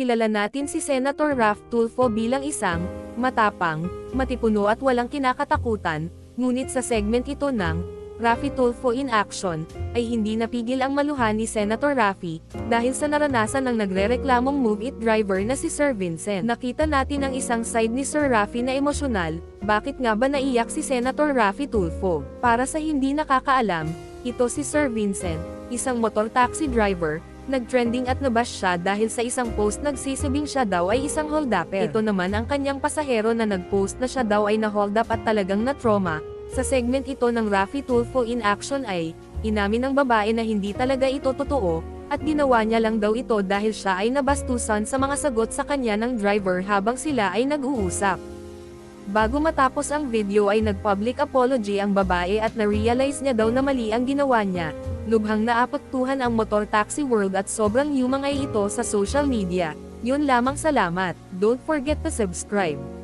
kilala natin si Senator Raf Tulfo bilang isang, matapang, matipuno at walang kinakatakutan, ngunit sa segment ito ng, Rafi Tulfo in Action, ay hindi napigil ang maluhan ni Senator Rafi, dahil sa naranasan ng nagrereklamong Move It driver na si Sir Vincent. Nakita natin ang isang side ni Sir Rafi na emosyonal, bakit nga ba naiyak si Senator Rafi Tulfo? Para sa hindi nakakaalam, ito si Sir Vincent, isang motor taxi driver, nagtrending at nabash siya dahil sa isang post nagsisabing siya daw ay isang holdupper. Ito naman ang kanyang pasahero na nagpost na siya daw ay na-hold up at talagang na-trauma. Sa segment ito ng Rafi Tulfo in action ay, inamin ng babae na hindi talaga ito totoo, at ginawa niya lang daw ito dahil siya ay nabastusan sa mga sagot sa kanya ng driver habang sila ay nag-uusap. Bago matapos ang video ay nag-public apology ang babae at na-realize niya daw na mali ang ginawa niya. Lubhang naapektuhan ang motor taxi world at sobrang humangay ito sa social media. Yun lamang salamat. Don't forget to subscribe.